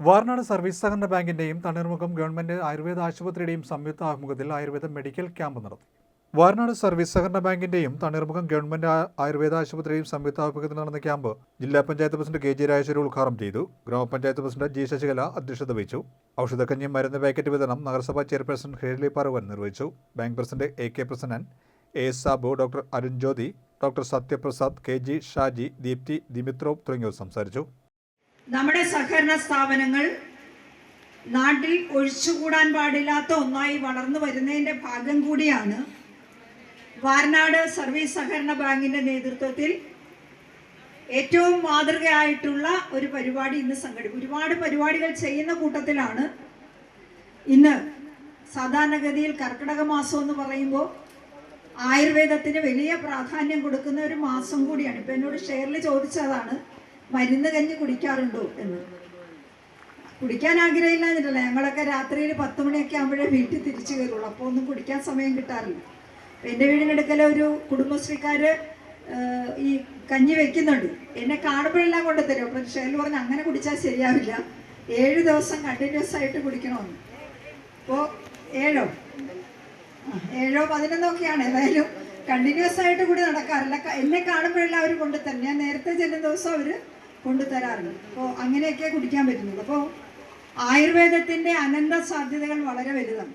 വാർനാട് service സഹകരണ ബാങ്കിന്റെയും തണ്ണീർമുഖം government Ayurveda ആശുപത്രിയുടെയും സംയുക്ത ആഭിമുഖ്യത്തിൽ ആയുർവേദ മെഡിക്കൽ ക്യാമ്പ് നടത്തി. വാർനാട് സർവീസ് സഹകരണ ബാങ്കിന്റെയും തണ്ണീർമുഖം ഗവൺമെന്റ് ആയുർവേദ ആശുപത്രിയുടെയും സംയുക്ത ആഭിമുഖ്യത്തിൽ നടന്ന ക്യാമ്പ് ജില്ലാ panchayat president K G Rajeshwari ഉദ്ഘാടനം ചെയ്തു. ഗ്രാമപഞ്ചായത്ത് പ്രസിഡന്റ് ജി ശശികല അധ്യക്ഷത വഹിച്ചു. ഔഷധക്കഞ്ഞി മരുന്ന് പാക്കറ്റ് വിതരണം നഗരസഭാ ചെയർപേഴ്സൺ ഹേർലി പാർവൻ നിർവഹിച്ചു. Bank president A K Prasannan A S Sabu doctor Arun Jyothi doctor Sathyaprasad K G Shaji Deepthi Dimitrov തുടങ്ങിയവർ സംസാരിച്ചു. നമ്മുടെ സഹകരണ സ്ഥാപനങ്ങൾ നാട്ടിൽ ഒഴിച്ചുകൂടാൻ പാടില്ലാത്ത ഒന്നായി വളർന്നു വരുന്നതിന്റെ ഭാഗം കൂടിയാണ് വാരനാട് സർവീസ് സഹകരണ ബാങ്കിന്റെ നേതൃത്വത്തിൽ ഏറ്റവും മാതൃകയായിട്ടുള്ള ഒരു പരിപാടി ഇന്ന് സംഘടിപ്പിക്കും ഒരുപാട് പരിപാടികൾ ചെയ്യുന്ന കൂട്ടത്തിലാണ് ഇന്ന് സാധാരണഗതിയിൽ കർക്കിടക മാസം എന്ന് പറയുമ്പോൾ ആയുർവേദത്തിന് വലിയ പ്രാധാന്യം കൊടുക്കുന്ന ഒരു മാസം കൂടിയാണ്. ഇപ്പം എന്നോട് ഷെയറിൽ ചോദിച്ചതാണ്. മരുന്ന് കഞ്ഞി കുടിക്കാറുണ്ടോ എന്ന്. കുടിക്കാൻ ആഗ്രഹമില്ലാഞ്ഞിട്ടല്ല. ഞങ്ങളൊക്കെ രാത്രിയിൽ പത്ത് മണിയൊക്കെ ആകുമ്പോഴേ വീട്ടിൽ തിരിച്ചു കയറുള്ളൂ. അപ്പോൾ ഒന്നും കുടിക്കാൻ സമയം കിട്ടാറില്ല. എന്റെ വീടിനടുക്കലെ ഒരു കുടുംബശ്രീക്കാര് ഈ കഞ്ഞി വെക്കുന്നുണ്ട്. എന്നെ കാണുമ്പോഴെല്ലാം കൊണ്ട് തരും അപ്പം ഷെയറിൽ പറഞ്ഞ് അങ്ങനെ കുടിച്ചാൽ ശരിയാവില്ല. ഏഴ് ദിവസം കണ്ടിന്യൂസ് ആയിട്ട് കുടിക്കണമെന്ന്. അപ്പോൾ ഏഴോ? ഏഴോ പതിനൊന്നോ ഒക്കെയാണ്. ഏതായാലും കണ്ടിന്യൂസ് ആയിട്ട് കൂടി നടക്കാറില്ല. എന്നെ കാണുമ്പോഴെല്ലാം അവർ കൊണ്ടുതരും. ഞാൻ നേരത്തെ ചെല്ലുന്ന ദിവസം അവർ കൊണ്ടുതരാറുണ്ട്. അപ്പോൾ അങ്ങനെയൊക്കെ കുടിക്കാൻ പറ്റുന്നത് അപ്പോൾ ആയുർവേദത്തിന്റെ അനന്ത സാധ്യതകൾ വളരെ വലുതാണ്.